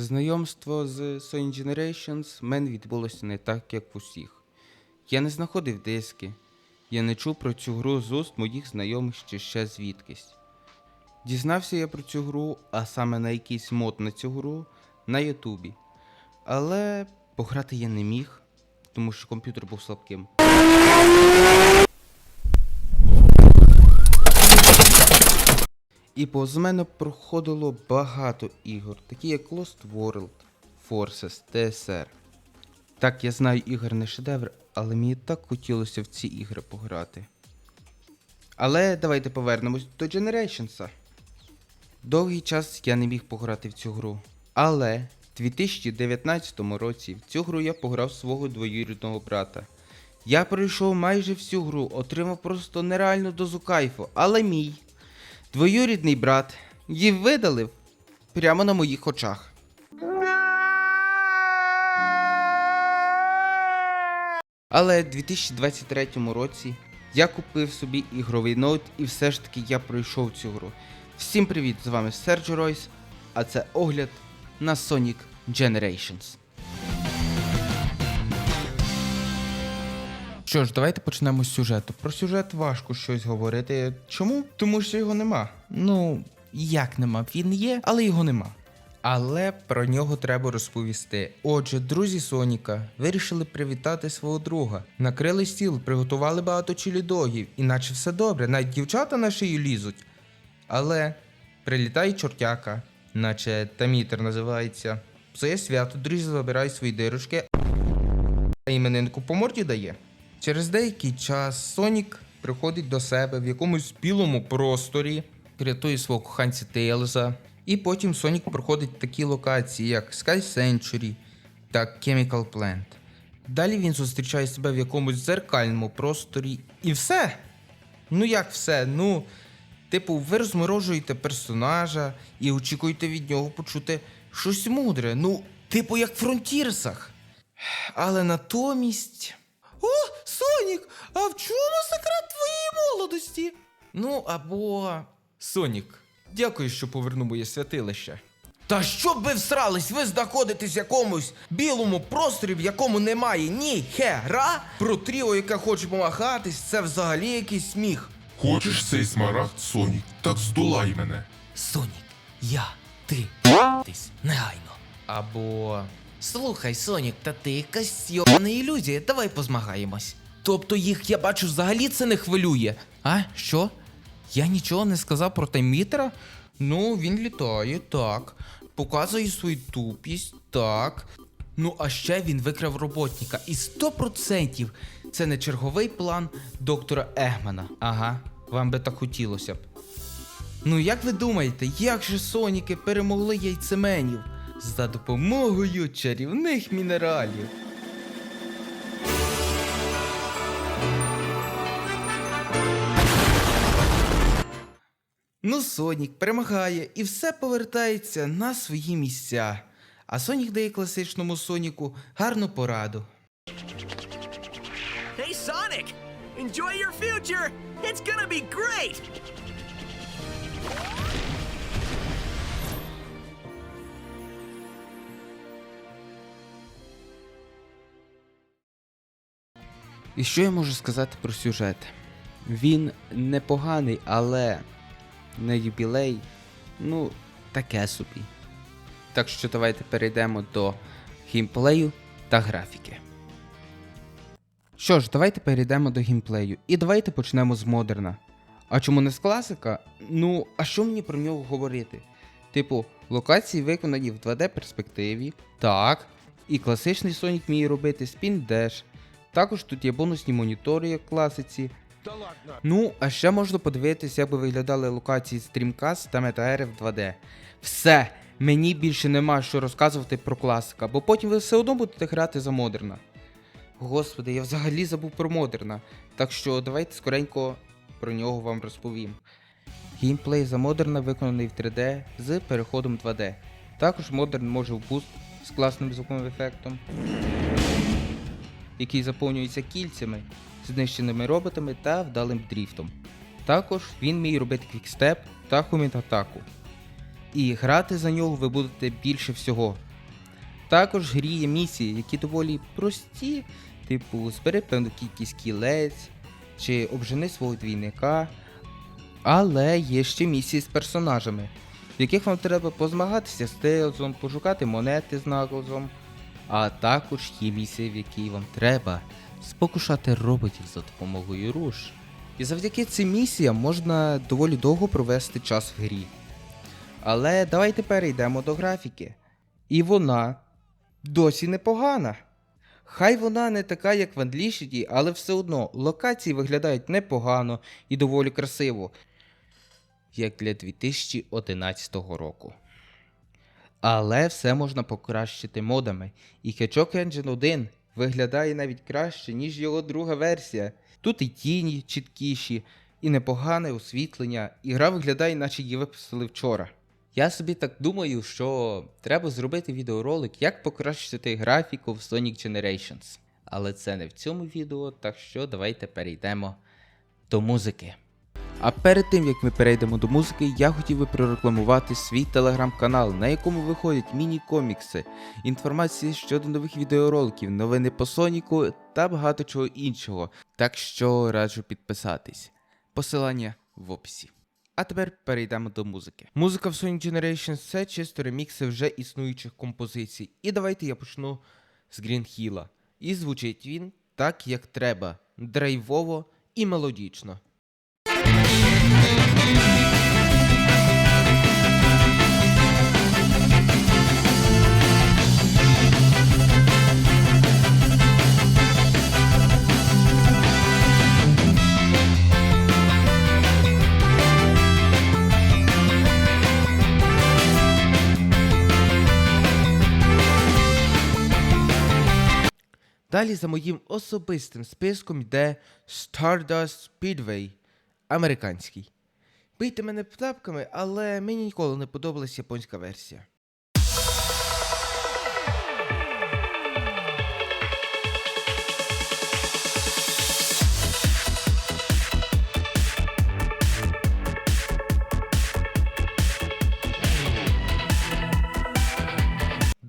Знайомство з Sony Generations в мене відбулося не так, як в усіх. Я не знаходив диски, я не чув про цю гру з уст моїх знайомих чи ще звідкись. Дізнався я про цю гру, а саме на якийсь мод на цю гру, на Ютубі. Але пограти я не міг, тому що комп'ютер був слабким. І повз мене проходило багато ігор, такі як Lost World, Forces, TSR. Так, я знаю, ігор не шедевр, але мені так хотілося в ці ігри пограти. Але давайте повернемось до Generations. Довгий час я не міг пограти в цю гру. Але в 2019 році в цю гру я пограв свого двоюрідного брата. Я пройшов майже всю гру, отримав просто нереальну дозу кайфу, але мій двоюрідний брат її видалив прямо на моїх очах. Але в 2023 році я купив собі ігровий ноут і все ж таки я пройшов цю гру. Всім привіт! З вами Серджо Ройс, а це огляд на Sonic Generations. Що ж, давайте почнемо з сюжету. Про сюжет важко щось говорити. Чому? Тому що його нема. Ну, як нема? Він є, але його нема. Але про нього треба розповісти. Отже, друзі Соніка вирішили привітати свого друга. Накрили стіл, приготували багато чилі-догів, іначе все добре, навіть дівчата на шию лізуть. Але прилітає чортяка, наче тамітер називається. Це свято, друзі забирають свої дирочки, а іменинку по морді дає. Через деякий час Сонік приходить до себе в якомусь білому просторі, рятує свого коханця Тейлза. І потім Сонік проходить такі локації, як Sky Century та Chemical Plant. Далі він зустрічає себе в якомусь дзеркальному просторі. І все. Ну як все? Ну, типу, ви розморожуєте персонажа і очікуєте від нього почути щось мудре. Ну, типу, як в фронтірсах. Але натомість. О, Сонік! А в чому секрет твоєї молодості? Ну, або. Сонік, дякую, що повернув моє святилище. Та щоб ви всрались, ви знаходитесь в якомусь білому просторі, в якому немає ні хера. Про тріо, яке хоче помагатись, це взагалі якийсь сміх. Хочеш цей смарагд, Сонік? Так здолай мене. Сонік, я, ти, тись, негайно. Або. Слухай, Сонік, та ти якась йобана ілюзія, давай позмагаємось. Тобто їх, я бачу, взагалі це не хвилює. А, що? Я нічого не сказав про таймітера? Ну, він літає, так. Показує свою тупість, так. Ну, а ще він викрав роботника. І 100% це не черговий план доктора Егмана. Ага, вам би так хотілося б. Ну, як ви думаєте, як же соніки перемогли яйцеменів? За допомогою чарівних мінералів. Ну, Сонік перемагає і все повертається на свої місця. А Сонік дає класичному Соніку гарну пораду. Hey, Sonic! Enjoy your future! It's gonna be great! І що я можу сказати про сюжет? Він непоганий, але на юбілей, ну, таке собі. Так що давайте перейдемо до геймплею та графіки. Що ж, давайте перейдемо до геймплею. І давайте почнемо з модерна. А чому не з класика? Ну, а що мені про нього говорити? Типу, локації виконані в 2D перспективі. Так. І класичний Sonic вміє робити спін деш. Також тут є бонусні монітори, як класиці. Ну, а ще можна подивитись, як би виглядали локації з Dreamcast та Meta в 2D. Все! Мені більше нема що розказувати про класика, бо потім ви все одно будете грати за модерна. Господи, я взагалі забув про модерна. Так що давайте скоренько про нього вам розповім. Геймплей за модерна виконаний в 3D з переходом 2D. Також модерн може в буст з класним звуковим ефектом, який заповнюється кільцями, знищеними роботами та вдалим дріфтом. Також він вміє робити квікстеп та хумінг атаку. І грати за нього ви будете більше всього, Також грі є місії, які доволі прості, типу збери певну кількість кілець чи обжени свого двійника. Але є ще місії з персонажами, в яких вам треба позмагатися з Тейлзом, пошукати монети з Наклзом. А також є місії, в якій вам треба спокушати роботів за допомогою руш. І завдяки цим місіям можна доволі довго провести час в грі. Але давайте перейдемо до графіки. І вона досі непогана. Хай вона не така, як в Unleashed, але все одно локації виглядають непогано і доволі красиво, як для 2011 року. Але все можна покращити модами, і Hedgehog Engine 1 виглядає навіть краще, ніж його друга версія. Тут і тіні чіткіші, і непогане освітлення, і гра виглядає, наче її випустили вчора. Я собі так думаю, що треба зробити відеоролик, як покращити графіку в Sonic Generations. Але це не в цьому відео, так що давайте перейдемо до музики. А перед тим як ми перейдемо до музики, я хотів би прорекламувати свій телеграм-канал, на якому виходять міні-комікси, інформація щодо нових відеороликів, новини по Соніку та багато чого іншого. Так що раджу підписатись. Посилання в описі. А тепер перейдемо до музики. Музика в Sonic Generations це чисто ремікси вже існуючих композицій. І давайте я почну з Hill. І звучить він так, як треба, драйвово і мелодічно. Далі за моїм особистим списком йде Stardust Speedway американський. Бийте мене птапками, але мені ніколи не подобалась японська версія.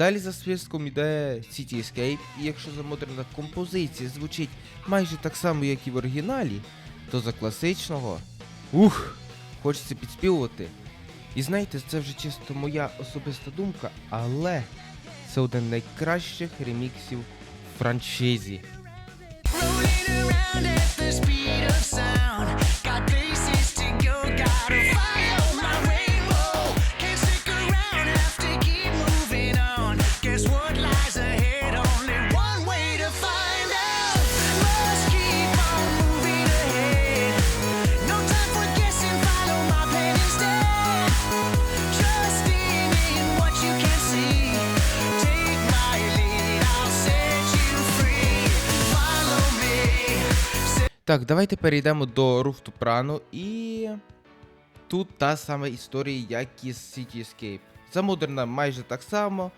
Далі за списком йде City Escape, і якщо за модерна композиція звучить майже так само, як і в оригіналі, то за класичного ух, хочеться підспівувати. І знаєте, це вже чисто моя особиста думка, але це один з найкращих реміксів франшизі. Rolling around at the speed of sound. Got Так, давайте перейдемо до Руфту Прану і. Тут та сама історія, як і з City Escape. За модерна майже так само,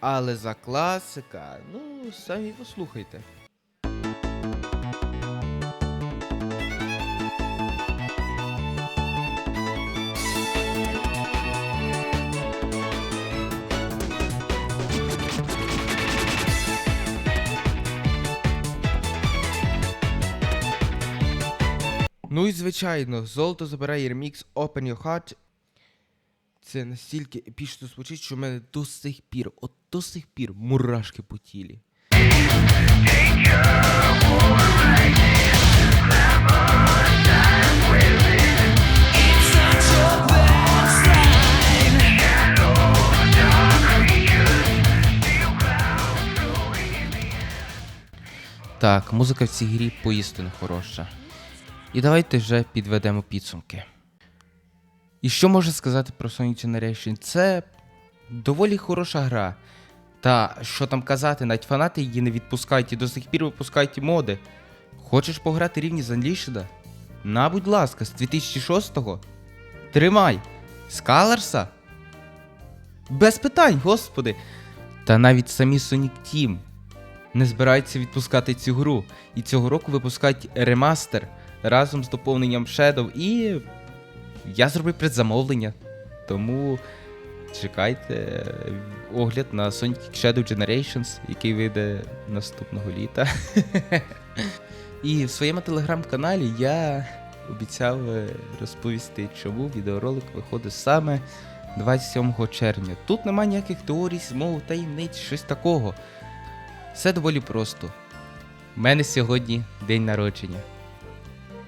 але за класика, ну, самі послухайте. Ну і звичайно, золото забирає ремікс Open Your Heart. Це настільки епічно звучить, що в мене до сих пір, от до сих пір мурашки по тілі. Так, музика в цій грі поістину хороша. І давайте вже підведемо підсумки. І що можна сказати про Sonic Generation? Це доволі хороша гра. Та що там казати, навіть фанати її не відпускають і до сих пір випускають моди. Хочеш пограти рівні з Unleashed? На, будь ласка, з 2006-го. Тримай! Colors? Без питань, господи. Та навіть самі Sonic Team не збираються відпускати цю гру. І цього року випускають ремастер разом з доповненням Shadow. І я зробив предзамовлення. Тому чекайте е, огляд на Sonic Shadow Generations, який вийде наступного літа. І в своєму телеграм-каналі я обіцяв е, розповісти, чому відеоролик виходить саме 27 червня. Тут нема ніяких теорій, змов, таємниць, щось такого. Все доволі просто. У мене сьогодні день народження.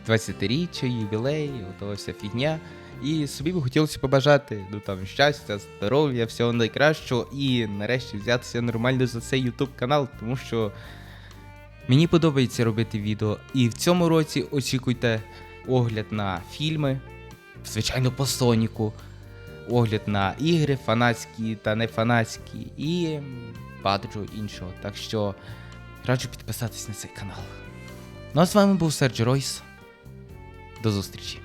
20-річчя, ювілей, готова вся фігня. І собі би хотілося побажати ну, там, щастя, здоров'я, всього найкращого і нарешті взятися нормально за цей YouTube канал, тому що мені подобається робити відео. І в цьому році очікуйте огляд на фільми, звичайно, по Соніку, огляд на ігри, фанатські та не фанатські, і багато іншого. Так що раджу підписатись на цей канал. Ну а з вами був Серджі Ройс. До зустрічі!